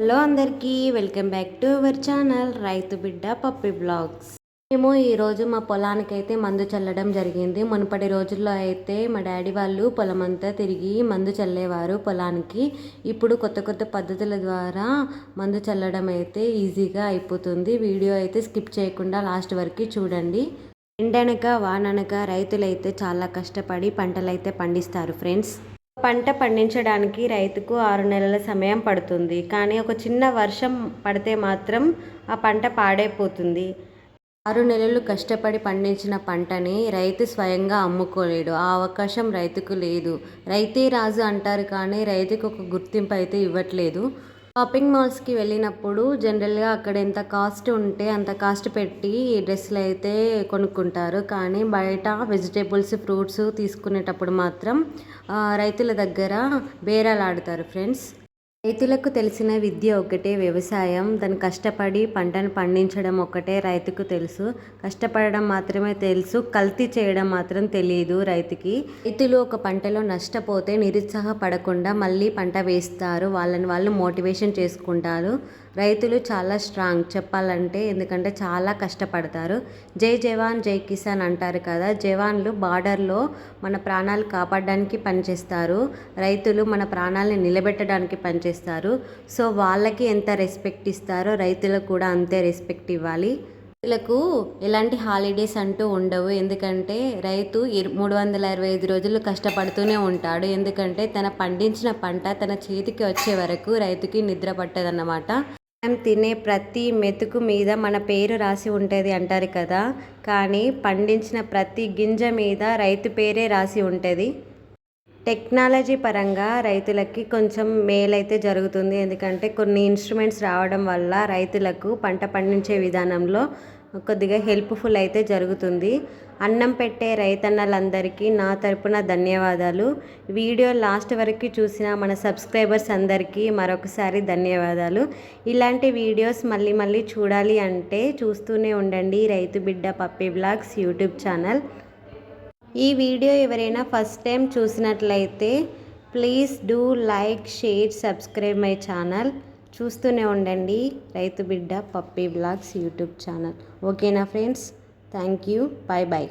Hello అందరికీ welcome back to our channel Raithu Bidda Pappi blogs. మేము ఈరోజు మా పొలానికి అయితే మందు చల్లడం జరిగింది. మునుపటి రోజుల్లో అయితే మా డాడీ వాళ్ళు పొలం అంతా తిరిగి మందు చల్లేవారు పొలానికి. ఇప్పుడు కొత్త కొత్త పద్ధతుల ద్వారా మందు చల్లడం అయితే ఈజీగా అయిపోతుంది. వీడియో అయితే స్కిప్ చేయకుండా లాస్ట్ వరకు చూడండి. ఎండనక వాననక రైతులైతే చాలా కష్టపడి పంటలైతే పండిస్తారు ఫ్రెండ్స్. పంట పండించడానికి రైతుకు ఆరు నెలల సమయం పడుతుంది. కానీ ఒక చిన్న వర్షం పడితే మాత్రం ఆ పంట పాడైపోతుంది. ఆరు నెలలు కష్టపడి పండించిన పంటని రైతు స్వయంగా అమ్ముకోలేడు. ఆ అవకాశం రైతుకు లేదు. రైతే రాజు అంటారు కానీ రైతుకు ఒక గుర్తింపు అయితే ఇవ్వట్లేదు. షాపింగ్ మాల్స్కి వెళ్ళినప్పుడు జనరల్గా అక్కడ ఎంత కాస్ట్ ఉంటే అంత కాస్ట్ పెట్టి డ్రెస్సులు అయితే కొనుక్కుంటారు. కానీ బయట వెజిటేబుల్స్ ఫ్రూట్స్ తీసుకునేటప్పుడు మాత్రం రైతుల దగ్గర బేరాలు ఆడుతారు ఫ్రెండ్స్. రైతులకు తెలిసిన విద్య ఒకటే వ్యవసాయం. దాన్ని కష్టపడి పంటను పండించడం ఒకటే రైతుకు తెలుసు. కష్టపడడం మాత్రమే తెలుసు. కల్తీ చేయడం మాత్రం తెలియదు రైతుకి. రైతులు ఒక పంటలో నష్టపోతే నిరుత్సాహపడకుండా మళ్ళీ పంట వేస్తారు. వాళ్ళని వాళ్ళు మోటివేషన్ చేసుకుంటారు. రైతులు చాలా స్ట్రాంగ్ చెప్పాలంటే ఎందుకంటే చాలా కష్టపడతారు. జై జవాన్ జై కిసాన్ అంటారు కదా. జవాన్లు బార్డర్లో మన ప్రాణాలు కాపాడడానికి పనిచేస్తారు. రైతులు మన ప్రాణాలని నిలబెట్టడానికి పనిచేస్తారు. సో వాళ్ళకి ఎంత రెస్పెక్ట్ ఇస్తారో రైతులకు కూడా అంతే రెస్పెక్ట్ ఇవ్వాలి. రైతులకు ఎలాంటి హాలిడేస్ అంటూ ఉండవు. ఎందుకంటే రైతు మూడు వందల ఇరవై ఐదు రోజులు కష్టపడుతూనే ఉంటాడు. ఎందుకంటే తన పండించిన పంట తన చేతికి వచ్చే వరకు రైతుకి నిద్ర పట్టదన్నమాట. మనం తినే ప్రతి మెతుకు మీద మన పేరు రాసి ఉంటుంది అంటారు కదా. కానీ పండించిన ప్రతి గింజ మీద రైతు పేరే రాసి ఉంటుంది. టెక్నాలజీ పరంగా రైతులకి కొంచెం మేలైతే జరుగుతుంది. ఎందుకంటే కొన్ని ఇన్స్ట్రుమెంట్స్ రావడం వల్ల రైతులకు పంట పండించే విధానంలో కొద్దిగా హెల్ప్ఫుల్ అయితే జరుగుతుంది. అన్నం పెట్టే రైతన్నలందరికీ నా తరపున ధన్యవాదాలు. వీడియో లాస్ట్ వరకు చూసిన మన సబ్స్క్రైబర్స్ అందరికీ మరొకసారి ధన్యవాదాలు. ఇలాంటి వీడియోస్ మళ్ళీ మళ్ళీ చూడాలి అంటే చూస్తూనే ఉండండి. Raithu Bidda Pappi vlogs YouTube channel. ఈ వీడియో ఎవరైనా ఫస్ట్ టైం చూసినట్లయితే please do like share subscribe my channel. చూస్తూనే ఉండండి Raithu Bidda Pappi vlogs YouTube channel. ఓకేనా friends? Thank you. Bye bye